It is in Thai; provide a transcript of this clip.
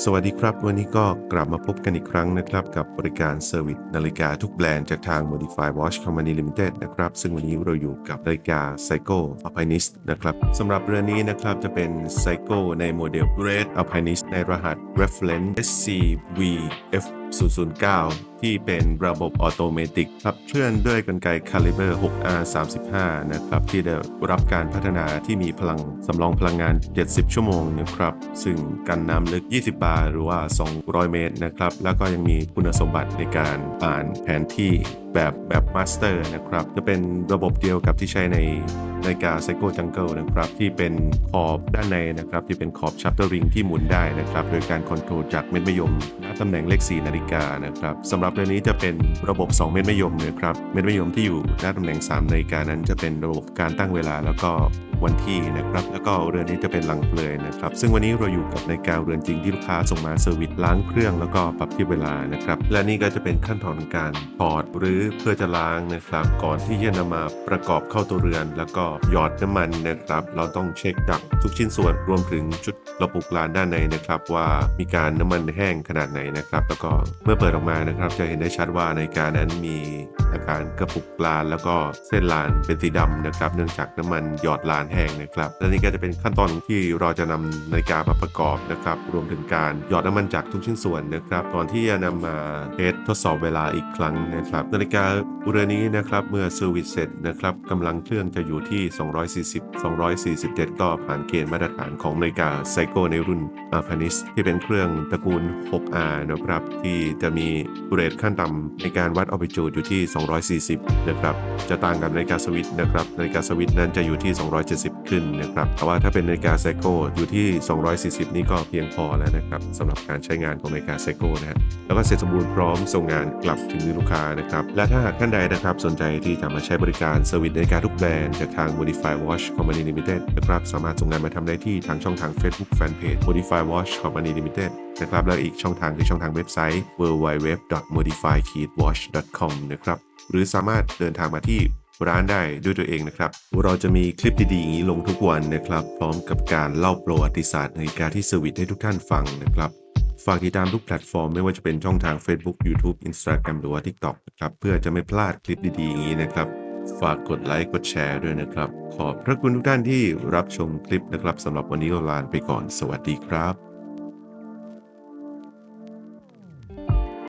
สวัสดีครับ วันนี้ก็กลับมาพบกันอีกครั้งนะครับ กับบริการเซอร์วิสนาฬิกาทุกแบรนด์จากทาง Modify Watch Company Limited นะครับ ซึ่งวันนี้เราอยู่กับนาฬิกา Seiko Alpinist นะครับสำหรับเรือนนี้นะครับจะเป็นไซโกในโมเดล Red Alpinist ในรหัส Reference SCVF 009 ที่เป็นระบบออโตเมติกขับเคลื่อนด้วยกลไก Caliber 6R35 นะครับ ที่ได้รับการพัฒนาที่มีพลังสำรองพลังงาน 70 ชั่วโมงนะครับ ซึ่งกันน้ำลึก 20 บาร์หรือว่า 200 เมตรนะครับ แล้วก็ยังมีคุณสมบัติในการอ่านแผนที่แบบแบบมาสเตอร์นะครับ จะเป็นระบบเดียวกับที่ใช้ใน นาฬิกา Seiko Jungle นะครับที่เป็นขอบด้านในนะครับที่เป็นขอบชัตเตอร์ริงที่หมุนได้นะครับโดยการคอนโทรลจากเม็ดมะยมณตำแหน่งเลข 4 นาฬิกานะครับสำหรับเรือนนี้จะเป็นระบบ 2 เม็ดมะยมนะครับเม็ดมะยมที่อยู่ณตำแหน่ง 3 นาฬิกานั้นจะเป็นระบบการตั้งเวลาแล้วก็วันที่นะครับ แล้วก็เรือนนี้จะเป็นหลังเปลยนะครับ ซึ่งวันนี้เราอยู่กับนาฬิกาเรือนจริงที่ลูกค้าส่งมาเซอร์วิสล้างเครื่องแล้วก็ปรับทียบเวลานะครับ และนี่ก็จะเป็นขั้นตอนการถอดหรือเพื่อจะล้างนะครับ ก่อนที่จะนำมาประกอบเข้าตัวเรือน แล้วก็หยอดน้ำมันนะครับ เราต้องเช็คจากทุกชิ้นส่วนรวมถึงชุดระบบลานด้านในนะครับ ว่ามีการน้ำมันแห้งขนาดไหนนะครับ แล้วก็เมื่อเปิดออกมานะครับ จะเห็นได้ชัดว่าในการนั้นมีอาการกระปุกลาน แล้วก็เส้นลานเป็นสีดำนะครับ เนื่องจากน้ำมันหยอดลานแห้งนะครับและนี่ก็จะเป็นขั้นตอนที่เราจะนำนาฬิกามาประกอบนะครับ รวมถึงการหยอดน้ำมันจากทุกชิ้นส่วนนะครับก่อนที่จะนำมาเทสทดสอบเวลาอีกครั้งนะครับ นาฬิกาเรือนนี้นะครับ เมื่อเซอร์วิสเสร็จนะครับกำลังเครื่องจะอยู่ที่240 247 ก็ผ่านเกณฑ์มาตรฐานของนาฬิกาไซโกในรุ่น a r p a n i s ที่เป็นเครื่องตระกูล 6R นะครับที่จะมีเรทขั้นต่ำในการวัด altitude อยู่ที่ 240 นะครับจะต่างกับนาฬิกาสวิตนะครับนาฬิกาสวิตนั้นจะอยู่ที่ 270 ขึ้นนะครับแต่ว่าถ้าเป็นนาฬิกาไซโกอยู่ที่ 240 นี่ก็เพียงพอแล้วนะครับสำหรับการใช้งานของนาฬิกาไซโกนะฮะแล้วก็เสร็จสมบูรณ์พร้อมส่งงานกลับถึงมือลูกค้านะครับและถ้าหากท่านใดนะครับสนใจที่จะมาใช้บริการเซอร์วิสนาฬิกาทุกแบรนด์จากทาง Modify Watch Company Limited นะครับสามารถส่งงานมาทำได้ที่ทางช่องทาง Facebook Fanpage Modify Watch Company Limited นะครับและอีกช่องทางคือช่องทางเว็บไซต์ www.modify-watch.com นะครับหรือสามารถเดินทางมาที่ร้านได้ด้วยตัวเองนะครับ เราจะมีคลิปดีๆอย่างนี้ลงทุกวันนะครับ พร้อมกับการเล่าประวัติศาสตร์นาฬิกาที่เซอร์วิสให้ทุกท่านฟังนะครับ ฝากติดตามทุกแพลตฟอร์มไม่ว่าจะเป็นช่องทาง Facebook YouTube Instagram หรือว่า TikTok นะครับ เพื่อจะไม่พลาดคลิปดีๆอย่างนี้นะครับ ฝากกดไลค์กดแชร์ด้วยนะครับ ขอบพระคุณทุกท่านที่รับชมคลิปนะครับสำหรับวันนี้ลาไปก่อนสวัสดีครับ